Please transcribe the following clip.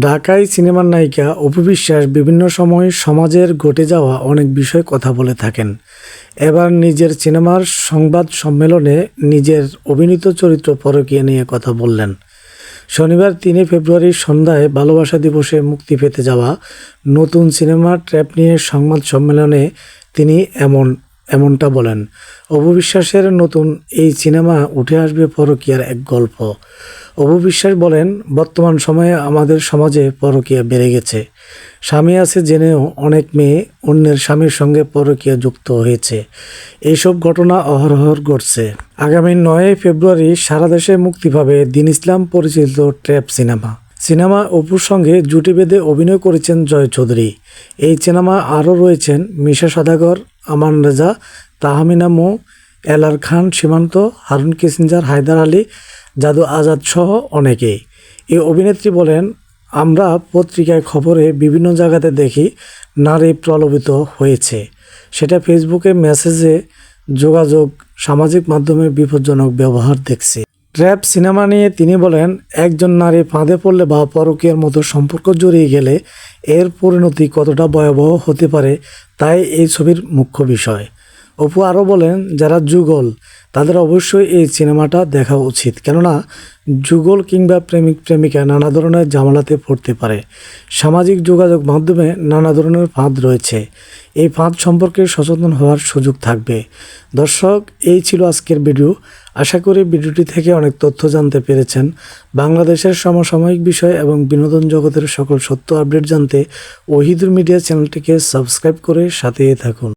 ঢাকায় সিনেমার নায়িকা অপু বিশ্বাস বিভিন্ন সময় সমাজের ঘটে যাওয়া অনেক বিষয় কথা বলে থাকেন। এবার নিজের সিনেমার সংবাদ সম্মেলনে নিজের অভিনীত চরিত্র পরকীয়া নিয়ে কথা বললেন। শনিবার তিনে ফেব্রুয়ারি সন্ধ্যায় ভালোবাসা দিবসে মুক্তি পেতে যাওয়া নতুন সিনেমা ট্র্যাপ নিয়ে সংবাদ সম্মেলনে তিনি এমন এমনটা বলেন অববিশ্বাসের নতুন এই সিনেমা উঠে আসবে পরকীয়ার এক গল্প। অববিশ্বাস বলেন, বর্তমান সময়ে আমাদের সমাজে পরকীয়া বেড়ে গেছে। স্বামী আছে জেনেও অনেক মেয়ে অন্যের স্বামীর সঙ্গে পরকীয়া যুক্ত হয়েছে। এইসব ঘটনা অহরহর ঘটছে। আগামী নয় ফেব্রুয়ারি সারা দেশে মুক্তি পাবে দিন ইসলাম পরিচালিত ট্র্যাপ সিনেমা। সিনেমা অপুর সঙ্গে জুটি বেঁধে অভিনয় করেছেন জয় চৌধুরী। এই সিনেমা আরও রয়েছেন মিশা সাদাগর, আমান রেজা, তাহমিনা মো, এলার খান সীমান্ত, হারুন কিসিঞ্জার, হায়দার আলী, জাদু আজাদ সহ অনেকেই এই অভিনেত্রী বলেন, আমরা পত্রিকায় খবরে বিভিন্ন জায়গাতে দেখি নারী প্রলোভিত হয়েছে। সেটা ফেসবুকে মেসেজে যোগাযোগ, সামাজিক মাধ্যমে বিপজ্জনক ব্যবহার দেখছি। ট্র্যাপ সিনেমা নিয়ে তিনি বলেন, একজন নারী ফাঁদে পড়লে বা পরকীয়ার মতো সম্পর্ক জড়িয়ে গেলে এর পরিণতি কতটা ভয়াবহ হতে পারে তাই এই ছবির মুখ্য বিষয়। অপু আরও বলেন, যারা যুগল, তাদের অবশ্যই এই সিনেমাটা দেখা উচিত। কেননা, যুগল কিংবা প্রেমিক প্রেমিকা নানা ধরনের জামালাতে পড়তে পারে। সামাজিক যোগাযোগ মাধ্যমে নানা ধরনের ফাঁদ রয়েছে। এই ফাঁদ সম্পর্কে সচেতন হওয়ার সুযোগ থাকবে। দর্শক, এই ছিল আজকের ভিডিও। আশা করি ভিডিওটি থেকে অনেক তথ্য জানতে পেরেছেন। বাংলাদেশের সমসাময়িক বিষয় এবং বিনোদন জগতের সকল সত্য আপডেট জানতে ওহিদুর মিডিয়া চ্যানেলটিকে সাবস্ক্রাইব করে সাথে থাকুন।